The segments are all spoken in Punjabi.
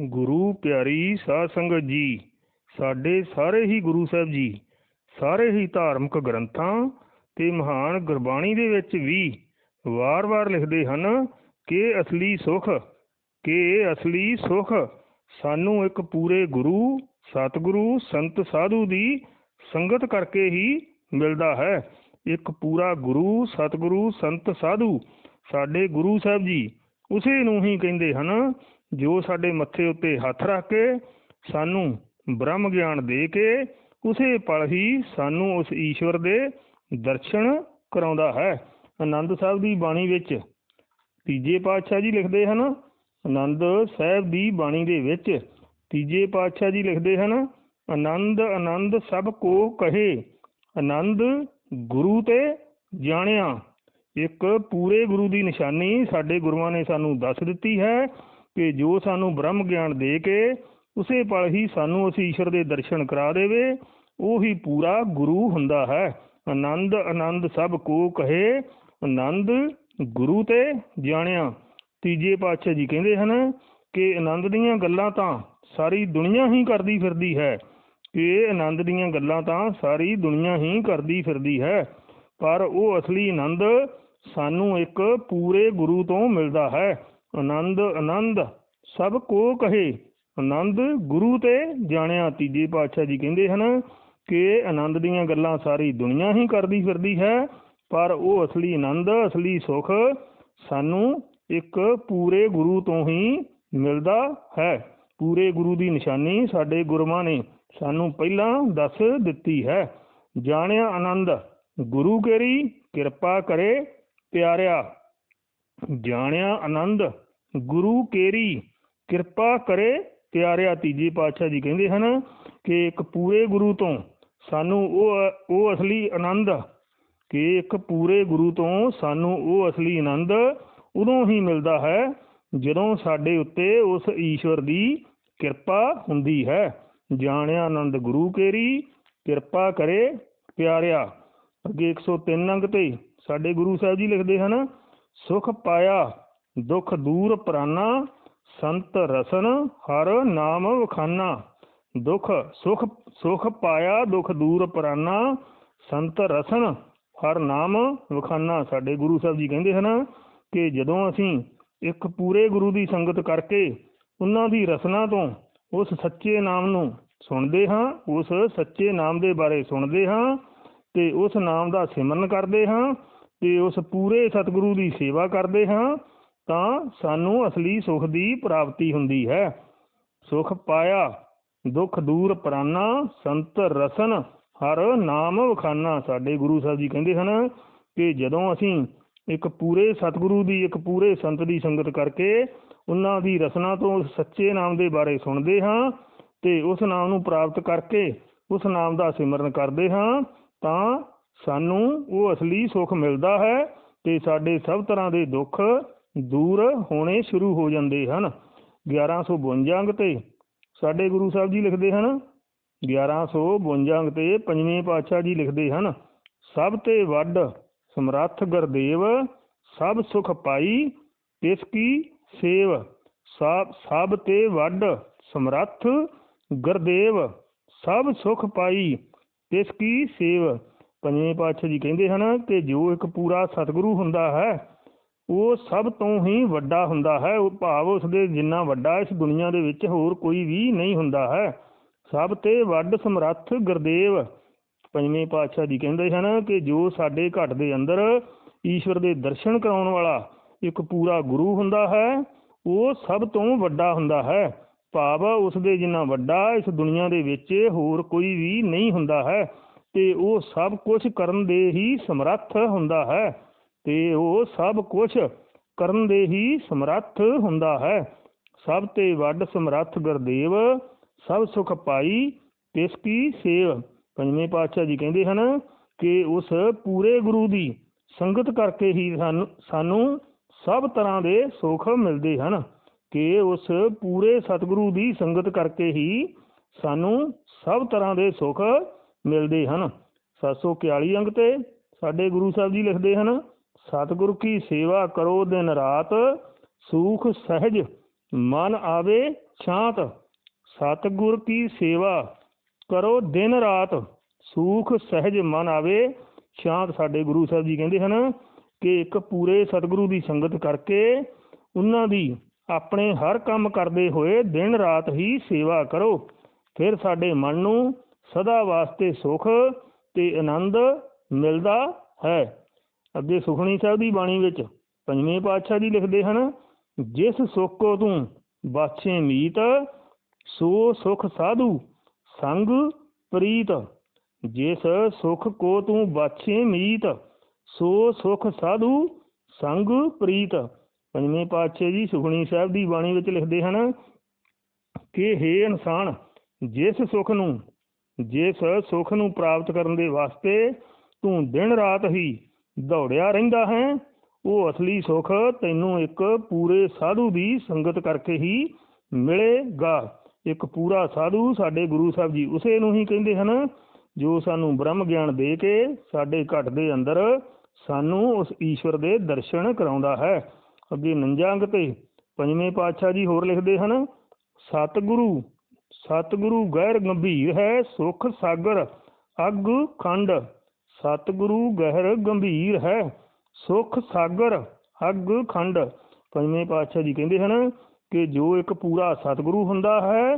ਗੁਰੂ ਪਿਆਰੀ ਸਾਧ ਸੰਗਤ ਜੀ, ਸਾਡੇ ਸਾਰੇ ਹੀ ਗੁਰੂ ਸਾਹਿਬ ਜੀ, ਸਾਰੇ ਹੀ ਧਾਰਮਿਕ ਗ੍ਰੰਥਾਂ ਤੇ ਮਹਾਨ ਗੁਰਬਾਣੀ ਦੇ ਵਿੱਚ ਵੀ ਵਾਰ-ਵਾਰ ਲਿਖਦੇ ਹਨ ਕਿ ਅਸਲੀ ਸੁਖ, ਕਿ ਅਸਲੀ ਸੁਖ ਸਾਨੂੰ ਇੱਕ ਪੂਰੇ ਗੁਰੂ, ਸਤਿਗੁਰੂ, ਸੰਤ ਸਾਧੂ ਦੀ ਸੰਗਤ ਕਰਕੇ ਹੀ ਮਿਲਦਾ ਹੈ। ਇੱਕ ਪੂਰਾ ਗੁਰੂ, ਸਤਿਗੁਰੂ, ਸੰਤ ਸਾਧੂ ਸਾਡੇ ਗੁਰੂ ਸਾਹਿਬ ਜੀ ਉਸੇ ਨੂੰ ਹੀ ਕਹਿੰਦੇ ਹਨ ਜੋ ਸਾਡੇ ਮੱਥੇ ਉੱਤੇ ਹੱਥ ਰੱਖ ਕੇ ਸਾਨੂੰ ਬ੍ਰਹਮ ਗਿਆਨ ਦੇ ਕੇ, ਉਸੇ ਪਲ ਹੀ ਸਾਨੂੰ ਉਸ ਈਸ਼ਵਰ ਦੇ ਦਰਸ਼ਨ ਕਰਾਉਂਦਾ ਹੈ। ਆਨੰਦ ਸਾਹਿਬ ਦੀ ਬਾਣੀ ਵਿੱਚ ਤੀਜੇ ਪਾਤਸ਼ਾਹ ਜੀ ਲਿਖਦੇ ਹਨ, ਆਨੰਦ ਸਾਹਿਬ ਦੀ ਬਾਣੀ ਦੇ ਵਿੱਚ ਤੀਜੇ ਪਾਤਸ਼ਾਹ ਜੀ ਲਿਖਦੇ ਹਨ, ਆਨੰਦ ਆਨੰਦ ਸਭ ਕੋ ਕਹੇ, ਆਨੰਦ ਗੁਰੂ ਤੇ ਜਾਣਿਆ। ਇੱਕ ਪੂਰੇ ਗੁਰੂ ਦੀ ਨਿਸ਼ਾਨੀ ਸਾਡੇ ਗੁਰੂਆਂ ਨੇ ਸਾਨੂੰ ਦੱਸ ਦਿੱਤੀ ਹੈ। ਕਿ ਜੋ ਸਾਨੂੰ ਬ੍ਰਹਮ ਗਿਆਨ ਦੇ ਕੇ ਉਸੇ ਪਲ ਹੀ ਸਾਨੂੰ ਉਸ ਈਸ਼ਵਰ ਦੇ ਦਰਸ਼ਨ ਕਰਾ ਦੇਵੇ, ਉਹ ਹੀ ਪੂਰਾ ਗੁਰੂ ਹੁੰਦਾ ਹੈ। ਆਨੰਦ ਆਨੰਦ ਸਭ ਕੋ ਕਹੇ, ਆਨੰਦ ਗੁਰੂ ਤੇ ਜਾਣਿਆ। ਤੀਜੇ ਪਾਤਸ਼ਾਹ ਜੀ ਕਹਿੰਦੇ ਹਨ ਕਿ ਆਨੰਦ ਦੀਆਂ ਗੱਲਾਂ ਤਾਂ ਸਾਰੀ ਦੁਨੀਆ ਹੀ ਕਰਦੀ ਫਿਰਦੀ ਹੈ। ਕਿ ਆਨੰਦ ਦੀਆਂ ਗੱਲਾਂ ਤਾਂ ਸਾਰੀ ਦੁਨੀਆ ਹੀ ਕਰਦੀ ਫਿਰਦੀ ਹੈ। ਪਰ ਉਹ ਅਸਲੀ ਆਨੰਦ ਸਾਨੂੰ ਇੱਕ ਪੂਰੇ ਗੁਰੂ ਤੋਂ ਮਿਲਦਾ ਹੈ। ਆਨੰਦ ਆਨੰਦ, ਸਭ ਕੋ ਕਹੇ। ਆਨੰਦ ਗੁਰੂ ਤੇ ਜਾਣਿਆ ਤੀਜੇ ਪਾਤਸ਼ਾਹ ਜੀ ਕਹਿੰਦੇ ਹਨ ਕਿ ਆਨੰਦ ਦੀਆਂ ਗੱਲਾਂ ਸਾਰੀ ਦੁਨੀਆ ਹੀ ਕਰਦੀ ਫਿਰਦੀ ਹੈ, ਪਰ ਉਹ ਅਸਲੀ ਆਨੰਦ, ਅਸਲੀ ਸੁਖ ਸਾਨੂੰ ਇੱਕ ਪੂਰੇ ਗੁਰੂ ਤੋਂ ਹੀ ਮਿਲਦਾ ਹੈ। ਪੂਰੇ ਗੁਰੂ ਦੀ ਨਿਸ਼ਾਨੀ ਸਾਡੇ ਗੁਰੂਆਂ ਨੇ ਸਾਨੂੰ ਪਹਿਲਾਂ ਦੱਸ ਦਿੱਤੀ ਹੈ। ਜਾਣਿਆ ਆਨੰਦ, ਗੁਰੂ ਕੇਰੀ ਕਿਰਪਾ ਕਰੇ ਪਿਆਰਿਆ। ਜਾਣਿਆ ਆਨੰਦ, ਗੁਰੂ ਕੇਰੀ, ਕਿਰਪਾ ਕਰੇ ਪਿਆਰਿਆ ਤੀਜੀ ਪਾਤਸ਼ਾਹ ਜੀ ਕਹਿੰਦੇ ਹਨ ਕਿ ਇੱਕ ਪੂਰੇ ਗੁਰੂ ਤੋਂ ਸਾਨੂੰ ਉਹ ਉਹ ਅਸਲੀ ਆਨੰਦ, ਕਿ ਇੱਕ ਪੂਰੇ ਗੁਰੂ ਤੋਂ ਸਾਨੂੰ ਉਹ ਅਸਲੀ ਆਨੰਦ ਉਦੋਂ ਹੀ ਮਿਲਦਾ ਹੈ ਜਦੋਂ ਸਾਡੇ ਉੱਤੇ ਉਸ ਈਸ਼ਵਰ ਦੀ ਕਿਰਪਾ ਹੁੰਦੀ ਹੈ। ਜਾਣਿਆ ਆਨੰਦ ਗੁਰੂ ਕੇਰੀ, ਕਿਰਪਾ ਕਰੇ ਪਿਆਰਿਆ। ਅੱਗੇ 103 ਅੰਗ ਤੇ ਸਾਡੇ ਗੁਰੂ ਸਾਹਿਬ ਜੀ ਲਿਖਦੇ ਹਨ ਸੁਖ ਪਾਇਆ, ਦੁੱਖ ਦੂਰ ਪ੍ਰਾਨਾ, ਸੰਤ ਰਸਨ ਹਰ ਨਾਮ ਵਖਾਨਾ। ਦੁੱਖ ਸੁਖ ਸੁਖ ਪਾਇਆ, ਦੁੱਖ ਦੂਰ ਪ੍ਰਾਨਾ, ਸੰਤ ਰਸਨ ਹਰ ਨਾਮ ਵਖਾਨਾ। ਸਾਡੇ ਗੁਰੂ ਸਾਹਿਬ ਜੀ ਕਹਿੰਦੇ ਹਨ ਕਿ ਜਦੋਂ ਅਸੀਂ ਇੱਕ ਪੂਰੇ ਗੁਰੂ ਦੀ ਸੰਗਤ ਕਰਕੇ ਉਹਨਾਂ ਦੀ ਰਸਨਾ ਤੋਂ ਉਸ ਸੱਚੇ ਨਾਮ ਨੂੰ ਸੁਣਦੇ ਹਾਂ, ਉਸ ਸੱਚੇ ਨਾਮ ਦੇ ਬਾਰੇ ਸੁਣਦੇ ਹਾਂ ਤੇ ਉਸ ਨਾਮ ਦਾ ਸਿਮਰਨ ਕਰਦੇ ਹਾਂ ਤੇ ਉਸ ਪੂਰੇ ਸਤਿਗੁਰੂ ਦੀ ਸੇਵਾ ਕਰਦੇ ਹਾਂ, ਤਾਂ ਸਾਨੂੰ ਅਸਲੀ ਸੁਖ ਦੀ ਪ੍ਰਾਪਤੀ ਹੁੰਦੀ ਹੈ। ਸੁਖ ਪਾਇਆ, ਦੁੱਖ ਦੂਰ ਪ੍ਰਾਨਾ, ਸੰਤ ਰਸਨ, ਹਰ ਨਾਮ ਵਖਾਨਾ। ਸਾਡੇ ਗੁਰੂ ਸਾਹਿਬ ਜੀ ਕਹਿੰਦੇ ਹਨ ਕਿ ਜਦੋਂ ਅਸੀਂ ਇੱਕ ਪੂਰੇ ਸਤਿਗੁਰੂ ਦੀ, ਇੱਕ ਪੂਰੇ ਸੰਤ ਦੀ ਸੰਗਤ ਕਰਕੇ ਉਹਨਾਂ ਦੀ ਰਸਨਾ ਤੋਂ ਸੱਚੇ ਨਾਮ ਦੇ ਬਾਰੇ ਸੁਣਦੇ ਹਾਂ ਤੇ ਉਸ ਨਾਮ ਨੂੰ ਪ੍ਰਾਪਤ ਕਰਕੇ ਉਸ ਨਾਮ ਦਾ ਸਿਮਰਨ ਕਰਦੇ ਹਾਂ, ਤਾਂ ਸਾਨੂੰ ਉਹ ਅਸਲੀ ਸੁਖ ਮਿਲਦਾ ਹੈ ਤੇ ਸਾਡੇ ਸਭ ਤਰ੍ਹਾਂ ਦੇ ਦੁੱਖ ਦੂਰ ਹੋਣੇ ਸ਼ੁਰੂ ਹੋ ਜਾਂਦੇ ਹਨ। 1152 ਅੰਗ ਤੇ ਸਾਡੇ ਗੁਰੂ ਸਾਹਿਬ ਜੀ ਲਿਖਦੇ ਹਨ। 1152 ਅੰਗ ਤੇ ਪੰਜਵੇਂ ਪਾਤਸ਼ਾਹ ਜੀ ਲਿਖਦੇ ਹਨ, ਸਭ ਤੇ ਵੱਡ ਸਮਰੱਥ ਗੁਰਦੇਵ, ਸਭ ਸੁਖ ਪਾਈ, ਤਿਸ ਕੀ ਸੇਵ ਸਭ ਸਭ ਤੇ ਵੱਡ ਸਮਰੱਥ ਗੁਰਦੇਵ, ਸਭ ਸੁਖ ਪਾਈ, ਤਿਸ ਕੀ ਸੇਵ। ਪੰਜਵੇਂ ਪਾਤਸ਼ਾਹ ਜੀ ਕਹਿੰਦੇ ਹਨ ਕਿ ਜੋ ਇੱਕ ਪੂਰਾ ਸਤਿਗੁਰੂ ਹੁੰਦਾ ਹੈ, ਉਹ ਸਭ ਤੋਂ ਹੀ ਵੱਡਾ ਹੁੰਦਾ ਹੈ। ਉਹ ਭਾਵ ਉਸ ਦੇ ਜਿੰਨਾ ਵੱਡਾ ਇਸ ਦੁਨੀਆ ਦੇ ਵਿੱਚ ਹੋਰ ਕੋਈ ਵੀ ਨਹੀਂ ਹੁੰਦਾ ਹੈ। ਸਭ ਤੇ ਵੱਡ ਸਮਰੱਥ ਗੁਰਦੇਵ। ਪੰਜਵੇਂ ਪਾਤਸ਼ਾਹ ਜੀ ਕਹਿੰਦੇ ਹਨ ਕਿ ਜੋ ਸਾਡੇ ਘਟ ਦੇ ਅੰਦਰ ਈਸ਼ਵਰ ਦੇ ਦਰਸ਼ਨ ਕਰਾਉਣ ਵਾਲਾ ਇੱਕ ਪੂਰਾ ਗੁਰੂ ਹੁੰਦਾ ਹੈ, ਉਹ ਸਭ ਤੋਂ ਵੱਡਾ ਹੁੰਦਾ ਹੈ। ਭਾਵ ਉਸ ਦੇ ਜਿੰਨਾ ਵੱਡਾ ਇਸ ਦੁਨੀਆ ਦੇ ਵਿੱਚ ਹੋਰ ਕੋਈ ਵੀ ਨਹੀਂ ਹੁੰਦਾ ਹੈ। ਤੇ ਉਹ ਸਭ ਕੁਝ ਕਰਨ ਦੇ ਹੀ ਸਮਰੱਥ ਹੁੰਦਾ ਹੈ, ਤੇ ਉਹ ਸਭ ਕੁਝ ਕਰਨ ਦੇ ਹੀ ਸਮਰੱਥ ਹੁੰਦਾ ਹੈ। ਸਭ ਤੇ ਵੱਡ ਸਮਰੱਥ ਗੁਰਦੇਵ, ਸਭ ਸੁਖ ਪਾਈ ਤਿਸ ਕੀ ਸੇਵ। ਪੰਜਵੇਂ ਪਾਤਸ਼ਾਹ ਜੀ ਕਹਿੰਦੇ ਹਨ ਕਿ ਉਸ ਪੂਰੇ ਗੁਰੂ ਦੀ ਸੰਗਤ ਕਰਕੇ ਹੀ ਸਾਨੂੰ ਸਾਨੂੰ ਸਭ ਤਰ੍ਹਾਂ ਦੇ ਸੁੱਖ ਮਿਲਦੇ ਹਨ ਕਿ ਉਸ ਪੂਰੇ ਸਤਿਗੁਰੂ ਦੀ ਸੰਗਤ ਕਰਕੇ ਹੀ ਸਾਨੂੰ ਸਭ ਤਰ੍ਹਾਂ ਦੇ ਸੁੱਖ ਮਿਲਦੇ ਹਨ। 741 ਅੰਗ ਤੇ ਸਾਡੇ ਗੁਰੂ ਸਾਹਿਬ ਜੀ ਲਿਖਦੇ ਹਨ, ਸਤਿਗੁਰ ਕੀ ਸੇਵਾ ਕਰੋ ਦਿਨ ਰਾਤ, ਸੂਖ ਸਹਿਜ ਮਨ ਆਵੇ ਸ਼ਾਂਤ। ਸਤਿਗੁਰ ਕੀ ਸੇਵਾ ਕਰੋ ਦਿਨ ਰਾਤ, ਸੂਖ ਸਹਿਜ ਮਨ ਆਵੇ ਸ਼ਾਂਤ। ਸਾਡੇ ਗੁਰੂ ਸਾਹਿਬ ਜੀ ਕਹਿੰਦੇ ਹਨ ਕਿ ਇੱਕ ਪੂਰੇ ਸਤਿਗੁਰੂ ਦੀ ਸੰਗਤ ਕਰਕੇ ਉਹਨਾਂ ਦੀ ਆਪਣੇ ਹਰ ਕੰਮ ਕਰਦੇ ਹੋਏ ਦਿਨ ਰਾਤ ਹੀ ਸੇਵਾ ਕਰੋ। ਫਿਰ ਸਾਡੇ ਮਨ ਨੂੰ ਸਦਾ ਵਾਸਤੇ ਸੁਖ ਤੇ ਆਨੰਦ ਮਿਲਦਾ ਹੈ। ਅੱਗੇ ਸੁਖਣੀ ਸਾਹਿਬ ਦੀ ਬਾਣੀ ਵਿੱਚ ਪੰਜਵੇਂ ਪਾਤਸ਼ਾਹ ਜੀ ਲਿਖਦੇ ਹਨ, ਜਿਸ ਸੁਖ ਕੋ ਤੂੰ ਬਾਛੇ ਮੀਤ, ਸੋ ਸੁਖ ਸਾਧੂ ਸੰਗ ਪ੍ਰੀਤ। ਜਿਸ ਸੁਖ ਕੋ ਤੂੰ ਬਾਛੇ ਮੀਤ, ਸੋ ਸੁਖ ਸਾਧੂ ਸੰਗ ਪ੍ਰੀਤ। ਪੰਜਵੇਂ ਪਾਤਸ਼ਾਹ ਜੀ ਸੁਖਣੀ ਸਾਹਿਬ ਦੀ ਬਾਣੀ ਵਿੱਚ ਲਿਖਦੇ ਹਨ, ਕਿ हे ਇਨਸਾਨ, ਜਿਸ ਸੁਖ ਨੂੰ ਜਿਸ ਸੁਖ ਨੂੰ ਪ੍ਰਾਪਤ ਕਰਨ ਦੇ ਵਾਸਤੇ ਤੂੰ ਦਿਨ ਰਾਤ ਹੀ ਦੌੜਿਆ ਰਹਿੰਦਾ ਹੈ, ਉਹ ਅਸਲੀ ਸੁਖ ਤੈਨੂੰ ਇੱਕ ਪੂਰੇ ਸਾਧੂ ਦੀ ਸੰਗਤ ਕਰਕੇ ਹੀ ਮਿਲੇਗਾ। ਇੱਕ ਪੂਰਾ ਸਾਧੂ ਸਾਡੇ ਗੁਰੂ ਸਾਹਿਬ ਜੀ ਉਸੇ ਨੂੰ ਹੀ ਕਹਿੰਦੇ ਹਨ, ਜੋ ਸਾਨੂੰ ਬ੍ਰਹਮ ਗਿਆਨ ਦੇ ਕੇ ਸਾਡੇ ਘਟ ਦੇ ਅੰਦਰ ਸਾਨੂੰ ਉਸ ਈਸ਼ਵਰ ਦੇ ਦਰਸ਼ਨ ਕਰਾਉਂਦਾ ਹੈ। ਅੱਗੇ ਨੰਜਾ ਅੰਗ ਤੇ ਪੰਜਵੇਂ ਪਾਤਸ਼ਾਹ ਜੀ ਹੋਰ ਲਿਖਦੇ ਹਨ, ਸਤਿਗੁਰੂ ਸਤਿਗੁਰੂ ਗਹਿਰ ਗੰਭੀਰ ਹੈ, ਸੁਖ ਸਾਗਰ ਅਗ ਖੰਡ। ਸਤਿਗੁਰੂ ਗਹਿਰ ਗੰਭੀਰ ਹੈ, ਸੁਖ ਸਾਗਰ ਅਗ ਖੰਡ। ਪੰਜਵੇਂ ਪਾਤਸ਼ਾਹ ਜੀ ਕਹਿੰਦੇ ਹਨ ਕਿ ਜੋ ਇੱਕ ਪੂਰਾ ਸਤਿਗੁਰੂ ਹੁੰਦਾ ਹੈ,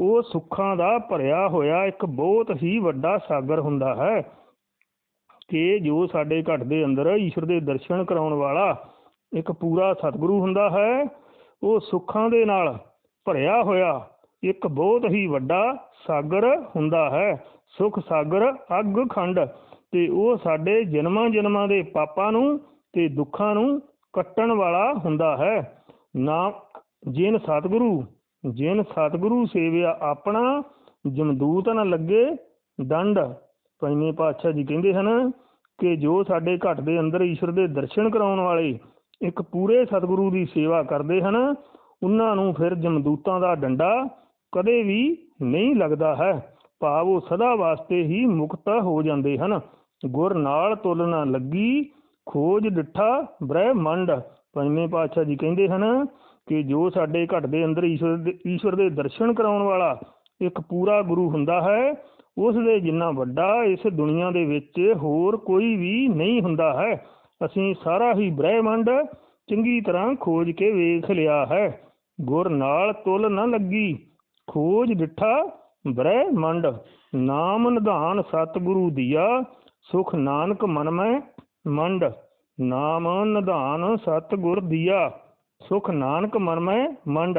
ਉਹ ਸੁੱਖਾਂ ਦਾ ਭਰਿਆ ਹੋਇਆ ਇੱਕ ਬਹੁਤ ਹੀ ਵੱਡਾ ਸਾਗਰ ਹੁੰਦਾ ਹੈ। ਕਿ ਜੋ ਸਾਡੇ ਘਟ ਦੇ ਅੰਦਰ ਈਸ਼ਵਰ ਦੇ ਦਰਸ਼ਨ ਕਰਾਉਣ ਵਾਲਾ ਇੱਕ ਪੂਰਾ ਸਤਿਗੁਰੂ ਹੁੰਦਾ ਹੈ, ਉਹ ਸੁੱਖਾਂ ਦੇ ਨਾਲ ਭਰਿਆ ਹੋਇਆ ਇੱਕ ਬਹੁਤ ਹੀ ਵੱਡਾ ਸਾਗਰ ਹੁੰਦਾ ਹੈ। ਸੁਖ ਸਾਗਰ, ਅਗ ਖੰਡ। ਤੇ ਉਹ ਸਾਡੇ ਜਨਮਾਂ ਜਨਮਾਂ ਦੇ ਪਾਪਾਂ ਨੂੰ ਤੇ ਦੁੱਖਾਂ ਨੂੰ ਕੱਟਣ ਵਾਲਾ ਹੁੰਦਾ ਹੈ। ਨਾ ਜਿਨ ਸਤਿਗੁਰੂ ਜਿਨ ਸਤਿਗੁਰੂ ਸੇਵਿਆ ਆਪਣਾ, ਜਮਦੂਤ ਨਾ ਲੱਗੇ, ਦੰਡ। ਪੰਜਵੇਂ ਪਾਤਸ਼ਾਹ ਜੀ ਕਹਿੰਦੇ ਹਨ ਕਿ ਜੋ ਸਾਡੇ ਘਟ ਦੇ ਅੰਦਰ ਈਸ਼ਵਰ ਦੇ ਦਰਸ਼ਨ ਕਰਾਉਣ ਵਾਲੇ ਇੱਕ ਪੂਰੇ ਸਤਿਗੁਰੂ ਦੀ ਸੇਵਾ ਕਰਦੇ ਹਨ, ਉਹਨਾਂ ਨੂੰ ਫਿਰ ਜਮਦੂਤਾਂ ਦਾ ਡੰਡਾ ਕਦੇ ਵੀ ਨਹੀਂ ਲੱਗਦਾ ਹੈ। ਭਾਵ ਉਹ ਸਦਾ ਵਾਸਤੇ ਹੀ ਮੁਕਤ ਹੋ ਜਾਂਦੇ ਹਨ। ਗੁਰ ਨਾਲ ਤੁਲਨਾ ਲੱਗੀ, ਖੋਜ ਡਿੱਠਾ ਬ੍ਰਹਿਮੰਡ। ਪੰਜਵੇਂ ਪਾਤਸ਼ਾਹ ਜੀ ਕਹਿੰਦੇ ਹਨ ਕਿ ਜੋ ਸਾਡੇ ਘਟ ਦੇ ਅੰਦਰ ਈਸ਼ਵਰ ਦੇ ਈਸ਼ਵਰ ਦੇ ਦਰਸ਼ਨ ਕਰਾਉਣ ਵਾਲਾ ਇੱਕ ਪੂਰਾ ਗੁਰੂ ਹੁੰਦਾ ਹੈ, ਉਸ ਦੇ ਜਿੰਨਾ ਵੱਡਾ ਇਸ ਦੁਨੀਆ ਦੇ ਵਿੱਚ ਹੋਰ ਕੋਈ ਵੀ ਨਹੀਂ ਹੁੰਦਾ ਹੈ। ਅਸੀਂ ਸਾਰਾ ਹੀ ਬ੍ਰਹਿਮੰਡ ਚੰਗੀ ਤਰ੍ਹਾਂ ਖੋਜ ਕੇ ਵੇਖ ਲਿਆ ਹੈ। ਗੁਰ ਨਾਲ ਤੁਲ ਨਾ ਲੱਗੀ ਖੋਜ ਡਿਠਾ, ਬ੍ਰਹਮੰਡ, ਨਾਮ ਨਿਧਾਨ ਸਤਿਗੁਰੂ ਦੀਆ, ਸੁਖ ਨਾਨਕ ਮਨ ਮੈਂ ਮੰਡ, ਨਾਮ ਨਿਧਾਨ ਸਤਿਗੁਰ ਦੀਆ, ਸੁਖ ਨਾਨਕ ਮਨ ਮੈਂ ਮੰਡ।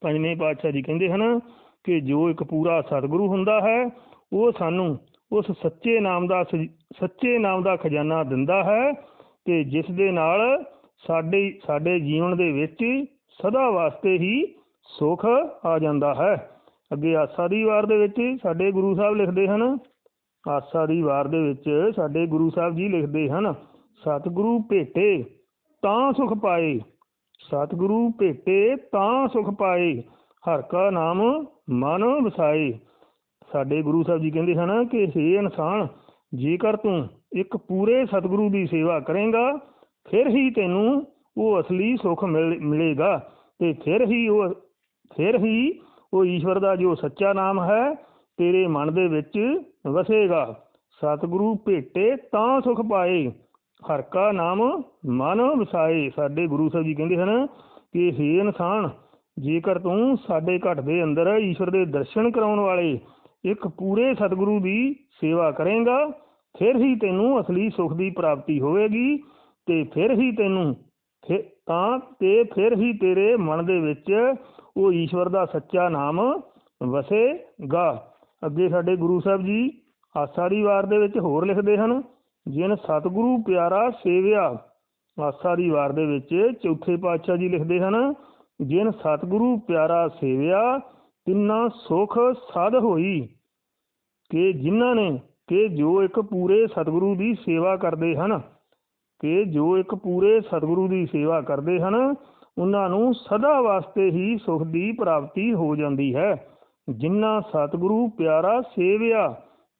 ਪੰਜਵੇਂ ਪਾਤਸ਼ਾਹ ਜੀ ਕਹਿੰਦੇ ਹਨ ਕਿ ਜੋ ਇੱਕ ਪੂਰਾ ਸਤਿਗੁਰੂ ਹੁੰਦਾ ਹੈ, ਉਹ ਸਾਨੂੰ ਉਸ ਸੱਚੇ ਨਾਮ ਦਾ ਸੱਚੇ ਨਾਮ ਦਾ ਖਜ਼ਾਨਾ ਦਿੰਦਾ ਹੈ ਤੇ ਜਿਸ ਦੇ ਨਾਲ ਸਾਡੇ ਸਾਡੇ ਜੀਵਨ ਦੇ ਵਿੱਚ ਸਦਾ ਵਾਸਤੇ ਹੀ ਸੁਖ ਆ ਜਾਂਦਾ ਹੈ। ਅੱਗੇ ਆਸਾ ਦੀ ਵਾਰ ਦੇ ਵਿੱਚ ਸਾਡੇ ਗੁਰੂ ਸਾਹਿਬ ਲਿਖਦੇ ਹਨ। ਆਸਾ ਦੀ ਵਾਰ ਦੇ ਵਿੱਚ ਸਾਡੇ ਗੁਰੂ ਸਾਹਿਬ ਜੀ ਲਿਖਦੇ ਹਨ, ਸਤਿਗੁਰੂ ਭੇਟੇ ਤਾਂ ਸੁਖ ਪਾਏ। ਸਤਿਗੁਰੂ ਭੇਟੇ ਤਾਂ ਸੁਖ ਪਾਏ, ਹਰ ਕਾ ਨਾਮ ਮਨ ਵਸਾਏ। ਸਾਡੇ ਗੁਰੂ ਸਾਹਿਬ ਜੀ ਕਹਿੰਦੇ ਹਨ ਕਿ, ਹੇ ਇਨਸਾਨ, ਜੇਕਰ ਤੂੰ ਇੱਕ ਪੂਰੇ ਸਤਿਗੁਰੂ ਦੀ ਸੇਵਾ ਕਰੇਗਾ, ਫਿਰ ਹੀ ਤੈਨੂੰ ਉਹ ਅਸਲੀ ਸੁਖ ਮਿਲ- ਮਿਲੇਗਾ ਤੇ ਫਿਰ ਹੀ ਉਹ ਫਿਰ ਹੀ ਉਹ ਈਸ਼ਵਰ ਦਾ ਜੋ ਸੱਚਾ ਨਾਮ ਹੈ, ਤੇਰੇ ਮਨ ਦੇ ਵਿੱਚ ਵਸੇਗਾ। ਸਤਿਗੁਰੂ ਭੇਟੇ ਤਾਂ ਸੁਖ ਪਾਏ, ਹਰ ਕਾ ਨਾਮ ਮਨ ਵਸਾਏ। ਸਾਡੇ ਗੁਰੂ ਸਾਹਿਬ ਜੀ ਕਹਿੰਦੇ ਹਨ ਕਿ हे ਇਨਸਾਨ, ਜੇਕਰ ਤੂੰ ਸਾਡੇ ਘਟ ਦੇ ਅੰਦਰ ਈਸ਼ਵਰ ਦੇ ਦਰਸ਼ਨ ਕਰਾਉਣ ਵਾਲੇ ਇੱਕ ਪੂਰੇ ਸਤਿਗੁਰੂ ਦੀ ਸੇਵਾ ਕਰੇਗਾ, ਫਿਰ ਹੀ ਤੈਨੂੰ ਅਸਲੀ ਸੁਖ ਦੀ ਪ੍ਰਾਪਤੀ ਹੋਵੇਗੀ ਤੇ ਫਿਰ ਹੀ ਤੈਨੂੰ ਤਾਂ ਤੇ ਫਿਰ ਹੀ ਤੇਰੇ ਮਨ ਦੇ ਵਿੱਚ ਉਹ ਈਸ਼ਵਰ ਦਾ ਸੱਚਾ ਨਾਮ ਵਸੇਗਾ। ਅੱਗੇ ਸਾਡੇ ਗੁਰੂ ਸਾਹਿਬ ਜੀ ਆਸਾੜੀ ਵਾਰ ਦੇ ਵਿੱਚ ਹੋਰ ਲਿਖਦੇ ਹਨ, ਜਿਨ ਸਤਿਗੁਰੂ ਪਿਆਰਾ ਸੇਵਿਆ। ਆਸਾ ਦੀ ਵਾਰ ਦੇ ਵਿੱਚ ਚੌਥੇ ਪਾਤਸ਼ਾਹ ਜੀ ਲਿਖਦੇ ਹਨ, ਜਿਨ ਸਤਿਗੁਰੂ ਪਿਆਰਾ ਸੇਵਿਆ, ਤਿੰਨਾ ਸੁਖ ਸਦ ਹੋਈ। ਕਿ ਜਿਨ੍ਹਾਂ ਨੇ, ਕਿ ਜੋ ਇੱਕ ਪੂਰੇ ਸਤਿਗੁਰੂ ਦੀ ਸੇਵਾ ਕਰਦੇ ਹਨ, ਕਿ ਜੋ ਇੱਕ ਪੂਰੇ ਸਤਿਗੁਰੂ ਦੀ ਸੇਵਾ ਕਰਦੇ ਹਨ ਉਹਨਾਂ ਨੂੰ ਸਦਾ ਵਾਸਤੇ ਹੀ ਸੁਖ ਦੀ ਪ੍ਰਾਪਤੀ ਹੋ ਜਾਂਦੀ ਹੈ। ਜਿਨ੍ਹਾਂ ਸਤਿਗੁਰੂ ਪਿਆਰਾ ਸੇਵਿਆ,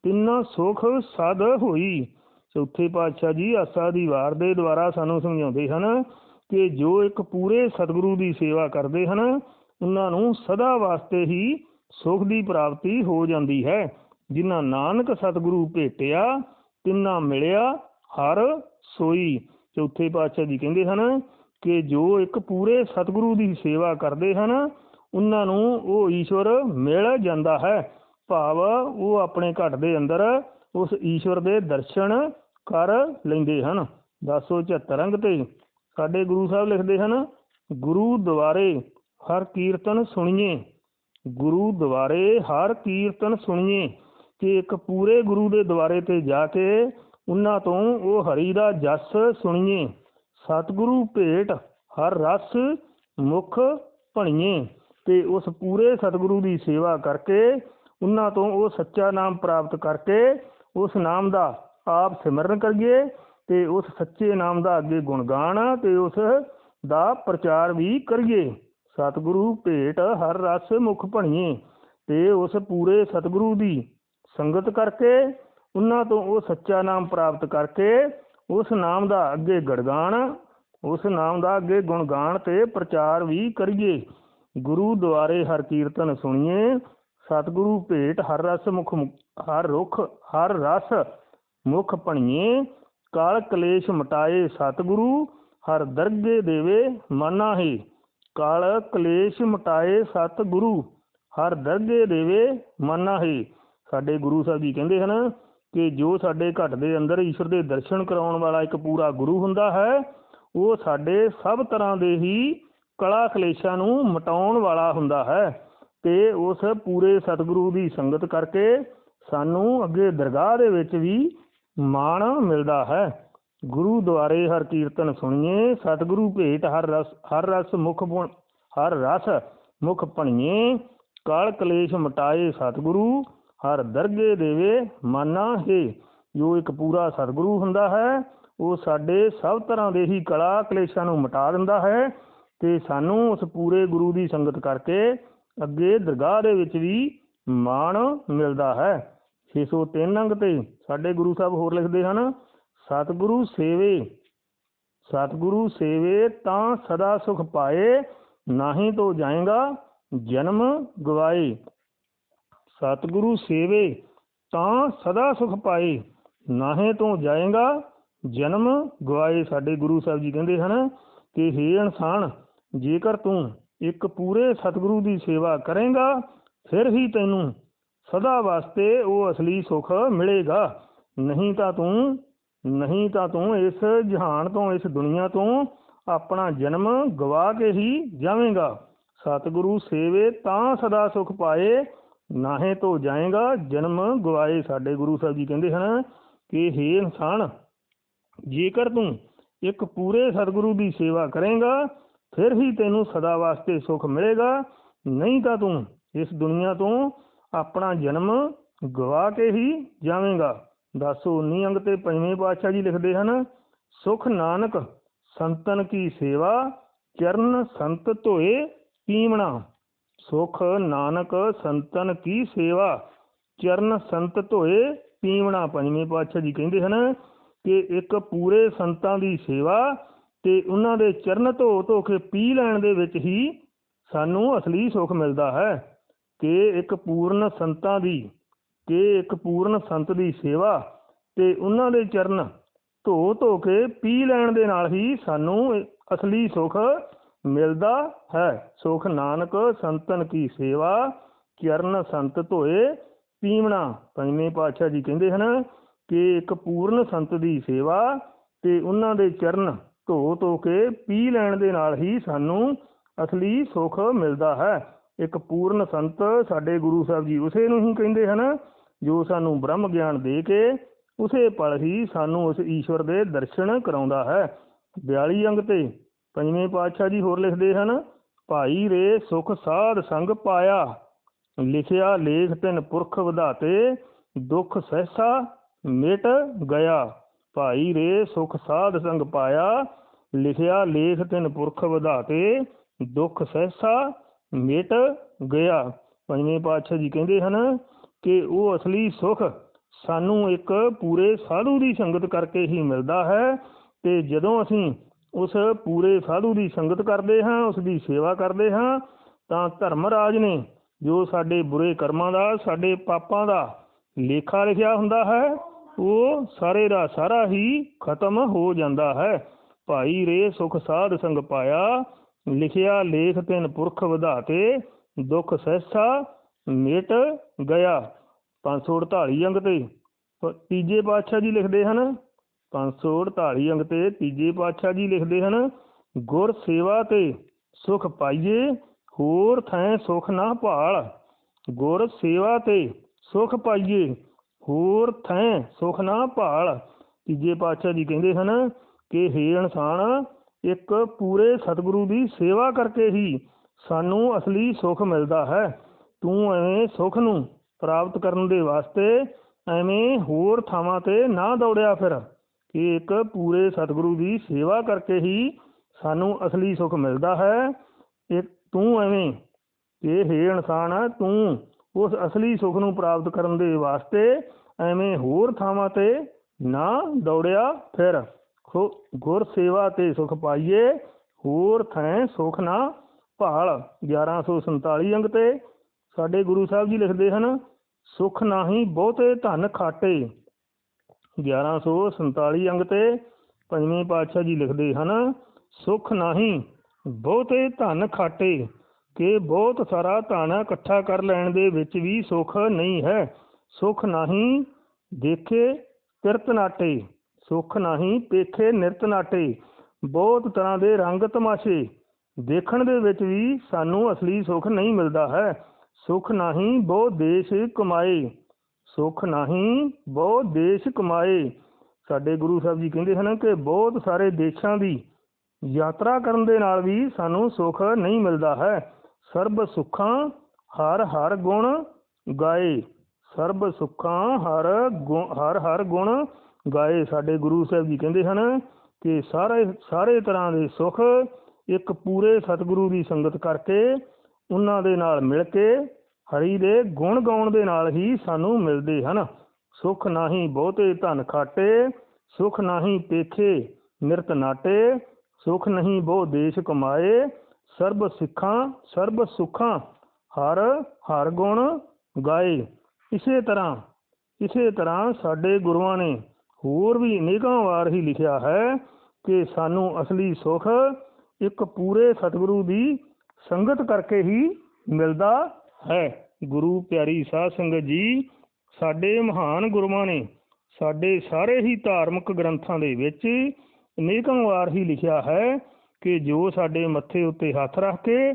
ਤਿੰਨਾ ਸੁਖ ਸਦ ਹੋਈ। ਚੌਥੇ ਪਾਤਸ਼ਾਹ ਜੀ ਆਸਾ ਦੀ ਵਾਰ ਦੇ ਦੁਆਰਾ ਸਾਨੂੰ ਸਮਝਾਉਂਦੇ ਹਨ ਕਿ ਜੋ ਇੱਕ ਪੂਰੇ ਸਤਿਗੁਰੂ ਦੀ ਸੇਵਾ ਕਰਦੇ ਹਨ, ਉਹਨਾਂ ਨੂੰ ਸਦਾ ਵਾਸਤੇ ਹੀ ਸੁਖ ਦੀ ਪ੍ਰਾਪਤੀ ਹੋ ਜਾਂਦੀ ਹੈ। ਜਿਨ੍ਹਾਂ ਨਾਨਕ ਸਤਿਗੁਰੂ ਭੇਟਿਆ, ਤਿੰਨਾਂ ਮਿਲਿਆ, ਹਰ ਸੋਈ। ਚੌਥੇ ਪਾਤਸ਼ਾਹ ਜੀ ਕਹਿੰਦੇ ਹਨ ਕਿ ਜੋ ਇੱਕ ਪੂਰੇ ਸਤਿਗੁਰੂ ਦੀ ਸੇਵਾ ਕਰਦੇ ਹਨ, ਉਹਨਾਂ ਨੂੰ ਉਹ ਈਸ਼ਵਰ ਮਿਲ ਜਾਂਦਾ ਹੈ। ਭਾਵ ਉਹ ਆਪਣੇ ਘਟ ਦੇ ਅੰਦਰ ਉਸ ਈਸ਼ਵਰ ਦੇ ਦਰਸ਼ਨ ਕਰ ਲੈਂਦੇ ਹਨ। 1074 ਅੰਗ ਤੇ ਸਾਡੇ ਗੁਰੂ ਸਾਹਿਬ ਲਿਖਦੇ ਹਨ, ਗੁਰੂ ਦੁਆਰੇ ਹਰ ਕੀਰਤਨ ਸੁਣੀਏ, ਗੁਰੂ ਦੁਆਰੇ ਹਰ ਕੀਰਤਨ ਸੁਣੀਏ। ਕਿ ਇੱਕ ਪੂਰੇ ਗੁਰੂ ਦੇ ਦੁਆਰੇ ਤੇ ਜਾ ਕੇ ਉਹਨਾਂ ਤੋਂ ਉਹ ਹਰੀ ਦਾ ਜਸ ਸੁਣੀਏ। ਸਤਿਗੁਰੂ ਭੇਟ ਹਰ ਰਸ ਮੁਖ ਭਣੀਏ ਤੇ ਉਸ ਪੂਰੇ ਸਤਿਗੁਰੂ ਦੀ ਸੇਵਾ ਕਰਕੇ ਉਹਨਾਂ ਤੋਂ ਉਹ ਸੱਚਾ ਨਾਮ ਪ੍ਰਾਪਤ ਕਰਕੇ ਉਸ ਨਾਮ ਦਾ ਆਪ ਸਿਮਰਨ ਕਰੀਏ ਤੇ ਉਸ ਸੱਚੇ ਨਾਮ ਦਾ ਅੱਗੇ ਗੁਣਗਾਨ ਤੇ ਉਸ ਦਾ ਪ੍ਰਚਾਰ ਵੀ ਕਰੀਏ। ਸਤਿਗੁਰੂ ਭੇਟ ਹਰ ਰਸ ਮੁਖ ਭਣੀਏ ਤੇ ਉਸ ਪੂਰੇ ਸਤਿਗੁਰੂ ਦੀ ਸੰਗਤ ਕਰਕੇ ਉਹਨਾਂ ਤੋਂ ਉਹ ਸੱਚਾ ਨਾਮ ਪ੍ਰਾਪਤ ਕਰਕੇ ਉਸ ਨਾਮ ਦਾ ਅੱਗੇ ਗੜਗਾਣ, ਉਸ ਨਾਮ ਦਾ ਅੱਗੇ ਗੁਣਗਾਨ ਤੇ ਪ੍ਰਚਾਰ ਵੀ ਕਰੀਏ। ਗੁਰੂ ਦੁਆਰੇ ਹਰ ਕੀਰਤਨ ਸੁਣੀਏ। ਸਤਿਗੁਰੂ ਭੇਟ ਹਰ ਰਸ ਮੁਖ ਹਰ ਰੁਖ, ਹਰ ਰਸ ਮੁਖ ਭਣੀਏ। ਕਾਲ ਕਲੇਸ਼ ਮਟਾਏ ਸਤਿਗੁਰੂ, ਹਰ ਦਰਗੇ ਦੇਵੇ ਮਾਨਾ ਹੈ। ਕਾਲ ਕਲੇਸ਼ ਮਟਾਏ ਸਤਿਗੁਰੂ, ਹਰ ਦਰਗੇ ਦੇਵੇ ਮਾਨਾ ਹੈ। ਸਾਡੇ ਗੁਰੂ ਸਾਹਿਬ ਜੀ ਕਹਿੰਦੇ ਹਨ ਕਿ ਜੋ ਸਾਡੇ ਘਟ ਦੇ ਅੰਦਰ ਈਸ਼ਵਰ ਦੇ ਦਰਸ਼ਨ ਕਰਾਉਣ ਵਾਲਾ ਇੱਕ ਪੂਰਾ ਗੁਰੂ ਹੁੰਦਾ ਹੈ, ਉਹ ਸਾਡੇ ਸਭ ਤਰ੍ਹਾਂ ਦੇ ਹੀ ਕਲਾ ਕਲੇਸ਼ਾਂ ਨੂੰ ਮਟਾਉਣ ਵਾਲਾ ਹੁੰਦਾ ਹੈ ਤੇ ਉਸ ਪੂਰੇ ਸਤਿਗੁਰੂ ਦੀ ਸੰਗਤ ਕਰਕੇ ਸਾਨੂੰ ਅੱਗੇ ਦਰਗਾਹ ਦੇ ਵਿੱਚ ਵੀ ਮਾਣ ਮਿਲਦਾ ਹੈ। ਗੁਰੂ ਦੁਆਰੇ ਹਰ ਕੀਰਤਨ ਸੁਣੀਏ, ਸਤਿਗੁਰੂ ਭੇਟ ਹਰ ਰਸ ਹਰ ਰਸ ਮੁਖ ਹਰ ਰਸ ਮੁਖ ਭਣੀਏ, ਕਾਲ ਕਲੇਸ਼ ਮਟਾਏ ਸਤਿਗੁਰੂ। ਹਰ ਦਰਗੇ ਦੇਵੇ ਮਾਨਾ ਹੈ। ਜੋ ਇੱਕ ਪੂਰਾ ਸਤਿਗੁਰੂ ਹੁੰਦਾ ਹੈ, ਉਹ ਸਾਡੇ ਸਭ ਤਰ੍ਹਾਂ ਦੇ ਹੀ ਕਲਾ ਕਲੇਸ਼ਾਂ ਨੂੰ ਮਿਟਾ ਦਿੰਦਾ ਹੈ ਤੇ ਸਾਨੂੰ ਉਸ ਪੂਰੇ ਗੁਰੂ ਦੀ ਸੰਗਤ ਕਰਕੇ ਅੱਗੇ ਦਰਗਾਹ ਦੇ ਵਿੱਚ ਵੀ ਮਾਣ ਮਿਲਦਾ ਹੈ। 603 ਅੰਗ ਤੇ ਸਾਡੇ ਗੁਰੂ ਸਾਹਿਬ ਹੋਰ ਲਿਖਦੇ ਹਨ, ਸਤਿਗੁਰੂ ਸੇਵੇ ਸਤਿਗੁਰੂ ਸੇਵੇ ਤਾਂ ਸਦਾ ਸੁਖ ਪਾਏ, ਨਾਹੀਂ ਤੋ ਜਾਏਗਾ ਜਨਮ ਗਵਾਏ। ਸਤਿਗੁਰੂ ਸੇਵੇ, ਤਾਂ ਸਦਾ ਸੁਖ ਪਾਏ। ਨਾਹੀਂ ਤੋਂ ਜਾਏਗਾ ਜਨਮ, ਗਵਾਏ ਸਾਡੇ ਗੁਰੂ ਸਾਹਿਬ ਜੀ ਕਹਿੰਦੇ ਹਨ ਕਿ ਹੇ ਇਨਸਾਨ, ਜੇਕਰ ਤੂੰ ਇੱਕ ਪੂਰੇ ਸਤਿਗੁਰੂ ਦੀ ਸੇਵਾ ਕਰੇਗਾ, ਫਿਰ ਹੀ ਤੈਨੂੰ ਸਦਾ ਵਾਸਤੇ ਉਹ ਅਸਲੀ ਸੁਖ ਮਿਲੇਗਾ। ਨਹੀਂ ਤਾਂ ਤੂੰ, ਨਹੀਂ ਤਾਂ ਤੂੰ ਇਸ ਜਹਾਨ ਤੋਂ, ਇਸ ਦੁਨੀਆ ਤੋਂ ਆਪਣਾ ਜਨਮ ਗਵਾ ਕੇ ਹੀ ਜਾਵੇਂਗਾ। ਸਤਿਗੁਰੂ ਸੇਵੇ, ਤਾਂ ਸਦਾ ਸੁਖ ਪਾਏ। ਨਾਹੇ ਤੋਂ ਜਾਏਗਾ, ਜਨਮ ਗਵਾਏ, ਸਾਡੇ ਗੁਰੂ ਸਾਹਿਬ ਜੀ ਕਹਿੰਦੇ ਹਨ ਕਿ ਹੇ ਇਨਸਾਨ, ਜੇਕਰ ਤੂੰ ਇੱਕ ਪੂਰੇ ਸਤਿਗੁਰੂ ਦੀ ਸੇਵਾ ਕਰੇਗਾ, ਫਿਰ ਹੀ ਤੈਨੂੰ ਸਦਾ ਵਾਸਤੇ ਸੁਖ ਮਿਲੇਗਾ, ਨਹੀਂ ਤਾਂ ਤੂੰ ਇਸ ਦੁਨੀਆ ਤੋਂ ਆਪਣਾ ਜਨਮ ਗਵਾ ਕੇ ਹੀ ਜਾਵੇਂਗਾ। 1019 ਅੰਗ ਤੇ ਪੰਜਵੇਂ ਪਾਤਸ਼ਾਹ ਜੀ ਲਿਖਦੇ ਹਨ, ਸੁਖ ਨਾਨਕ, ਸੰਤਨ ਕੀ ਸੇਵਾ, ਚਰਨ ਸੰਤ ਧੋਏ, ਪੀਵਣਾ। ਸੁਖ ਨਾਨਕ ਸੰਤਨ ਕੀ ਸੇਵਾ? ਚਰਨ ਸੰਤ ਧੋਏ, ਪੀਵਣਾ ਪੰਜਵੇਂ ਪਾਤਸ਼ਾਹ ਜੀ ਕਹਿੰਦੇ ਹਨ ਕਿ ਇੱਕ ਪੂਰੇ ਸੰਤਾਂ ਦੀ ਸੇਵਾ ਤੇ ਉਹਨਾਂ ਦੇ ਚਰਨ ਧੋ ਧੋ ਕੇ ਪੀ ਲੈਣ ਦੇ ਵਿੱਚ ਹੀ ਸਾਨੂੰ ਅਸਲੀ ਸੁਖ ਮਿਲਦਾ ਹੈ ਕਿ ਇੱਕ ਪੂਰਨ ਸੰਤਾਂ ਦੀ, ਕਿ ਇੱਕ ਪੂਰਨ ਸੰਤ ਦੀ ਸੇਵਾ ਤੇ ਉਹਨਾਂ ਦੇ ਚਰਨ ਧੋ ਧੋ ਕੇ ਪੀ ਲੈਣ ਦੇ ਨਾਲ ਹੀ ਸਾਨੂੰ ਅਸਲੀ ਸੁਖ ਮਿਲਦਾ ਹੈ। ਸੁਖ ਨਾਨਕ ਸੰਤਨ ਕੀ ਸੇਵਾ, ਚਰਨ ਸੰਤ ਧੋਏ ਪੀਵਣਾ ਪੰਜਵੇਂ ਪਾਤਸ਼ਾਹ ਜੀ ਕਹਿੰਦੇ ਹਨ ਕਿ ਇੱਕ ਪੂਰਨ ਸੰਤ ਦੀ ਸੇਵਾ ਤੇ ਉਹਨਾਂ ਦੇ ਚਰਨ ਧੋ ਧੋ ਕੇ ਪੀ ਲੈਣ ਦੇ ਨਾਲ ਹੀ ਸਾਨੂੰ ਅਸਲੀ ਸੁਖ ਮਿਲਦਾ ਹੈ। ਇੱਕ ਪੂਰਨ ਸੰਤ ਸਾਡੇ ਗੁਰੂ ਸਾਹਿਬ ਜੀ ਉਸੇ ਨੂੰ ਹੀ ਕਹਿੰਦੇ ਹਨ, ਜੋ ਸਾਨੂੰ ਬ੍ਰਹਮ ਗਿਆਨ ਦੇ ਕੇ ਉਸੇ ਪਲ ਹੀ ਸਾਨੂੰ ਉਸ ਈਸ਼ਵਰ ਦੇ ਦਰਸ਼ਨ ਕਰਾਉਂਦਾ ਹੈ। 42 ਅੰਗ ਤੇ ਪੰਜਵੇਂ ਪਾਤਸ਼ਾਹ ਜੀ ਹੋਰ ਲਿਖਦੇ ਹਨ, ਭਾਈ ਰੇ ਸੁਖ ਸਾਧ ਸੰਗ ਪਾਇਆ, ਲਿਖਿਆ ਲੇਖ ਤਿੰਨ ਪੁਰਖ ਵਧਾਤੇ, ਦੁੱਖ ਸਹਿਸਾ ਮਿਟ ਗਿਆ। ਭਾਈ ਰੇ ਸੁਖ ਸਾਧ ਸੰਗ ਪਾਇਆ, ਲਿਖਿਆ ਲੇਖ ਤਿੰਨ ਪੁਰਖ ਵਧਾਤੇ, ਦੁੱਖ ਸਹਿਸਾ ਮਿਟ ਗਿਆ। ਪੰਜਵੇਂ ਪਾਤਸ਼ਾਹ ਜੀ ਕਹਿੰਦੇ ਹਨ ਕਿ ਉਹ ਅਸਲੀ ਸੁਖ ਸਾਨੂੰ ਇੱਕ ਪੂਰੇ ਸਾਧੂ ਦੀ ਸੰਗਤ ਕਰਕੇ ਹੀ ਮਿਲਦਾ ਹੈ ਤੇ ਜਦੋਂ ਅਸੀਂ ਉਸ ਪੂਰੇ ਸਾਧੂ ਦੀ ਸੰਗਤ ਕਰਦੇ ਹਾਂ, ਉਸ ਦੀ ਸੇਵਾ ਕਰਦੇ ਹਾਂ, ਤਾਂ ਧਰਮ ਰਾਜ ਨੇ ਜੋ ਸਾਡੇ ਬੁਰੇ ਕਰਮਾਂ ਦਾ, ਸਾਡੇ ਪਾਪਾਂ ਦਾ ਲੇਖਾ ਲਿਖਿਆ ਹੁੰਦਾ ਹੈ, ਉਹ ਸਾਰੇ ਦਾ ਸਾਰਾ ਹੀ ਖਤਮ ਹੋ ਜਾਂਦਾ ਹੈ। ਭਾਈ ਰੇ ਸੁਖ ਸਾਧ ਸੰਗ ਪਾਇਆ, ਲਿਖਿਆ ਲੇਖ ਤਿੰਨ ਪੁਰਖ ਵਧਾਤੇ, ਦੁੱਖ ਸਹਿਸਾ ਮਿਟ ਗਿਆ। 548 ਅੰਗ ਤੇ ਤੀਜੇ ਪਾਤਸ਼ਾਹ ਜੀ ਲਿਖਦੇ ਹਨ 548 ਅੰਗ ਤੇ ਤੀਜੇ ਪਾਤਸ਼ਾਹ ਜੀ ਲਿਖਦੇ ਹਨ, ਗੁਰ ਸੇਵਾ ਤੇ ਸੁਖ ਪਾਈਏ, ਹੋਰ ਥੈ ਸੁਖ ਨਾ ਭਾਲ। ਗੁਰ ਸੇਵਾ ਤੇ ਸੁਖ ਪਾਈਏ, ਹੋਰ ਥੈ ਸੁਖ ਨਾ ਭਾਲ। ਤੀਜੇ ਪਾਤਸ਼ਾਹ ਜੀ ਕਹਿੰਦੇ ਹਨ ਕਿ, ਹੇ ਇਨਸਾਨ, ਇੱਕ ਪੂਰੇ ਸਤਿਗੁਰੂ ਦੀ ਸੇਵਾ ਕਰਕੇ ਹੀ ਸਾਨੂੰ ਅਸਲੀ ਸੁਖ ਮਿਲਦਾ ਹੈ। ਤੂੰ ਐਵੇਂ ਸੁਖ ਨੂੰ ਪ੍ਰਾਪਤ ਕਰਨ ਦੇ ਵਾਸਤੇ ਐਵੇਂ ਹੋਰ ਥਾਵਾਂ ਤੇ ਨਾ ਦੌੜਿਆ ਫਿਰ। ਕਿ ਇੱਕ ਪੂਰੇ ਸਤਿਗੁਰੂ ਦੀ ਸੇਵਾ ਕਰਕੇ ਹੀ ਸਾਨੂੰ ਅਸਲੀ ਸੁੱਖ ਮਿਲਦਾ ਹੈ। ਇਹ ਤੂੰ ਐਵੇਂ ਇਹ ਹੇ ਇਨਸਾਨ, ਤੂੰ ਉਸ ਅਸਲੀ ਸੁੱਖ ਨੂੰ ਪ੍ਰਾਪਤ ਕਰਨ ਦੇ ਵਾਸਤੇ ਐਵੇਂ ਹੋਰ ਥਾਵਾਂ ਤੇ ਨਾ ਦੌੜਿਆ ਫਿਰ। ਗੁਰ ਸੇਵਾ ਤੇ ਸੁਖ ਪਾਈਏ, ਹੋਰ ਥੈ ਸੁਖ ਨਾ ਭਾਲ। 1147 ਅੰਗ ਤੇ ਸਾਡੇ ਗੁਰੂ ਸਾਹਿਬ ਜੀ ਲਿਖਦੇ ਹਨ, ਸੁਖ ਨਾਹੀ ਬਹੁਤੇ ਧਨ ਖਾਟੇ। 1147 ਅੰਗ ਤੇ ਪੰਜਵੇਂ ਪਾਤਸ਼ਾਹ ਜੀ ਲਿਖਦੇ ਹਨ, ਸੁਖ ਨਹੀਂ, ਬਹੁਤੇ ਧਨ ਖਾਟੇ, ਕਿ ਬਹੁਤ ਸਾਰਾ ਧਨ ਇਕੱਠਾ ਕਰ ਲੈਣ ਦੇ ਵਿੱਚ ਵੀ ਸੁਖ ਨਹੀਂ ਹੈ। ਸੁਖ ਨਹੀਂ, ਦੇਖੇ ਕਿਰਤ ਨਾਟੇ, ਸੁਖ ਨਹੀਂ ਪੇਖੇ ਨਿਰਤ ਨਾਟੇ, ਬਹੁਤ ਤਰ੍ਹਾਂ ਦੇ ਰੰਗ ਤਮਾਸ਼ੇ, ਦੇਖਣ ਦੇ ਵਿੱਚ ਵੀ ਸਾਨੂੰ ਅਸਲੀ ਸੁਖ ਨਹੀਂ ਮਿਲਦਾ ਹੈ। ਸੁਖ ਨਹੀਂ ਬਹੁ ਦੇਸ਼ ਕਮਾਏ ਸੁਖ ਨਹੀਂ ਬਹੁਤ ਦੇਸ਼ ਕਮਾਏ। ਸਾਡੇ ਗੁਰੂ ਸਾਹਿਬ ਜੀ ਕਹਿੰਦੇ ਹਨ ਕਿ ਬਹੁਤ ਸਾਰੇ ਦੇਸ਼ਾਂ ਦੀ ਯਾਤਰਾ ਕਰਨ ਦੇ ਨਾਲ ਵੀ ਸਾਨੂੰ ਸੁਖ ਨਹੀਂ ਮਿਲਦਾ ਹੈ। ਸਰਬ ਸੁੱਖਾਂ ਹਰ ਹਰ ਗੁਣ ਗਾਏ। ਸਰਬ ਸੁੱਖਾਂ ਹਰ ਗੁ- ਹਰ ਹਰ ਗੁਣ ਗਾਏ। ਸਾਡੇ ਗੁਰੂ ਸਾਹਿਬ ਜੀ ਕਹਿੰਦੇ ਹਨ ਕਿ ਸਾਰੇ ਸਾਰੇ ਤਰ੍ਹਾਂ ਦੇ ਸੁਖ ਇੱਕ ਪੂਰੇ ਸਤਿਗੁਰੂ ਦੀ ਸੰਗਤ ਕਰਕੇ, ਉਹਨਾਂ ਦੇ ਨਾਲ ਮਿਲ ਕੇ ਹਰੀ ਦੇ ਗੁਣ ਗਾਉਣ ਦੇ ਨਾਲ ਹੀ ਸਾਨੂੰ ਮਿਲਦੇ ਹਨ। ਸੁਖ ਨਾਹੀ ਬਹੁਤੇ ਧਨ ਖਾਟੇ, ਸੁਖ ਨਾਹੀ ਪੇਖੇ ਨਿਰਤ ਨਾਟੇ, ਸੁਖ ਨਹੀਂ ਬਹੁ ਦੇਸ਼ ਕਮਾਏ, ਸਰਬ ਸਿੱਖਾਂ, ਸਰਬ ਸੁਖਾਂ ਹਰ ਹਰ ਗੁਣ ਗਾਏ। ਇਸੇ ਤਰ੍ਹਾਂ ਇਸੇ ਤਰ੍ਹਾਂ ਸਾਡੇ ਗੁਰੂਆਂ ਨੇ ਹੋਰ ਵੀ ਅਨੇਕਾਂ ਵਾਰ ਹੀ ਲਿਖਿਆ ਹੈ ਕਿ ਸਾਨੂੰ ਅਸਲੀ ਸੁਖ ਇੱਕ ਪੂਰੇ ਸਤਿਗੁਰੂ ਦੀ ਸੰਗਤ ਕਰਕੇ ਹੀ ਮਿਲਦਾ ਹੈ। ਗੁਰੂ ਪਿਆਰੀ ਸਾਧ ਸੰਗਤ ਜੀ, ਸਾਡੇ ਮਹਾਨ ਗੁਰੂਆਂ ਨੇ ਸਾਡੇ ਸਾਰੇ ਹੀ ਧਾਰਮਿਕ ਗ੍ਰੰਥਾਂ ਦੇ ਵਿੱਚ ਅਨੇਕਾਂ ਵਾਰ ਹੀ ਲਿਖਿਆ ਹੈ ਕਿ ਜੋ ਸਾਡੇ ਮੱਥੇ ਉੱਤੇ ਹੱਥ ਰੱਖ ਕੇ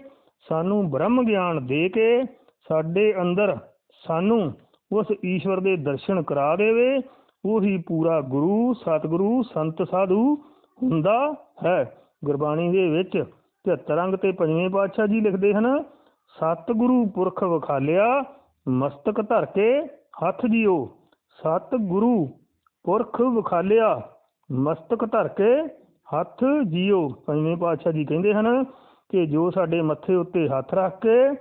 ਸਾਨੂੰ ਬ੍ਰਹਮ ਗਿਆਨ ਦੇ ਕੇ ਸਾਡੇ ਅੰਦਰ ਸਾਨੂੰ ਉਸ ਈਸ਼ਵਰ ਦੇ ਦਰਸ਼ਨ ਕਰਾ ਦੇਵੇ, ਉਹੀ ਪੂਰਾ ਗੁਰੂ, ਸਤਿਗੁਰੂ, ਸੰਤ, ਸਾਧੂ ਹੁੰਦਾ ਹੈ। ਗੁਰਬਾਣੀ ਦੇ ਵਿੱਚ 73 ਅੰਗ ਤੇ ਪੰਜਵੇਂ ਪਾਤਸ਼ਾਹ ਜੀ ਲਿਖਦੇ ਹਨ ਸਤਿਗੁਰੂ ਪੁਰਖ ਵਿਖਾਲਿਆ, ਮਸਤਕ ਧਰ ਕੇ ਹੱਥ ਜੀਓ। ਸਤਿਗੁਰੂ ਪੁਰਖ ਵਿਖਾਲਿਆ, ਮਸਤਕ ਧਰ ਕੇ ਹੱਥ ਜੀਓ। ਪੰਜਵੇਂ ਪਾਤਸ਼ਾਹ ਜੀ ਕਹਿੰਦੇ ਹਨ ਕਿ ਜੋ ਸਾਡੇ ਮੱਥੇ ਉੱਤੇ ਹੱਥ ਰੱਖ ਕੇ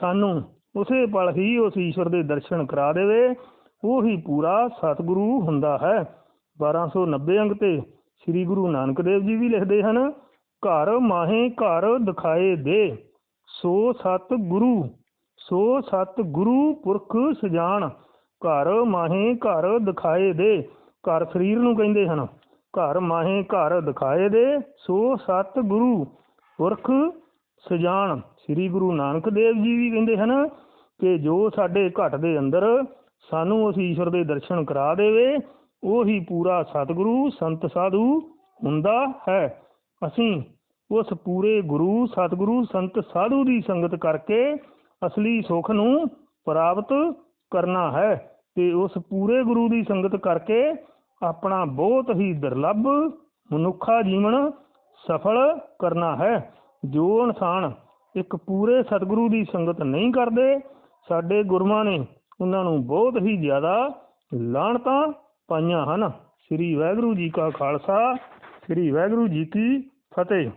ਸਾਨੂੰ ਉਸੇ ਪਲ ਹੀ ਉਸ ਈਸ਼ਵਰ ਦੇ ਦਰਸ਼ਨ ਕਰਾ ਦੇਵੇ, ਉਹੀ ਪੂਰਾ ਸਤਿਗੁਰੂ ਹੁੰਦਾ ਹੈ। 1290 ਅੰਗ ਤੇ ਸ੍ਰੀ ਗੁਰੂ ਨਾਨਕ ਦੇਵ ਜੀ ਵੀ ਲਿਖਦੇ ਹਨ, ਘਰ ਮਾਹੇ ਘਰ ਦਿਖਾਏ ਦੇ। ਸੋ ਸਤ ਗੁਰੂ, ਸੋ ਸਤ ਗੁਰੂ ਪੁਰਖ ਸਜਾਣ ਘਰ ਮਾਹੇ ਘਰ ਦਿਖਾਏ ਦੇ, ਘਰ ਸਰੀਰ ਨੂੰ ਕਹਿੰਦੇ ਹਨ, ਘਰ ਮਾਹੇ ਘਰ ਦਿਖਾਏ ਦੇ, ਸੋ ਸਤ ਗੁਰੂ ਪੁਰਖ ਸਜਾਣ ਸ੍ਰੀ ਗੁਰੂ ਨਾਨਕ ਦੇਵ ਜੀ ਵੀ ਕਹਿੰਦੇ ਹਨ ਕਿ ਜੋ ਸਾਡੇ ਘਟ ਦੇ ਅੰਦਰ ਸਾਨੂੰ ਉਸ ਈਸ਼ਵਰ ਦੇ ਦਰਸ਼ਨ ਕਰਾ ਦੇਵੇ, ਉਹੀ ਪੂਰਾ ਸਤਿਗੁਰੂ, ਸੰਤ ਸਾਧੂ ਹੁੰਦਾ ਹੈ। ਅਸੀਂ ਉਸ ਪੂਰੇ ਗੁਰੂ, ਸਤਿਗੁਰੂ, ਸੰਤ ਸਾਧੂ ਦੀ ਸੰਗਤ ਕਰਕੇ ਅਸਲੀ ਸੁਖ ਨੂੰ ਪ੍ਰਾਪਤ ਕਰਨਾ ਹੈ ਤੇ ਉਸ ਪੂਰੇ ਗੁਰੂ ਦੀ ਸੰਗਤ ਕਰਕੇ ਆਪਣਾ ਬਹੁਤ ਹੀ ਦੁਰਲੱਭ ਮਨੁੱਖਾ ਜੀਵਨ ਸਫਲ ਕਰਨਾ ਹੈ। ਜੋ ਇਨਸਾਨ ਇੱਕ ਪੂਰੇ ਸਤਿਗੁਰੂ ਦੀ ਸੰਗਤ ਨਹੀਂ ਕਰਦੇ, ਸਾਡੇ ਗੁਰੂਆਂ ਨੇ ਉਹਨਾਂ ਨੂੰ ਬਹੁਤ ਹੀ ਜ਼ਿਆਦਾ ਲਾਹਣਤਾਂ ਪਾਈਆਂ ਹਨ। ਸ੍ਰੀ ਵਾਹਿਗੁਰੂ ਜੀ ਕਾ ਖਾਲਸਾ, ਸ੍ਰੀ ਵਾਹਿਗੁਰੂ ਜੀ ਕੀ ਫਤਿਹ।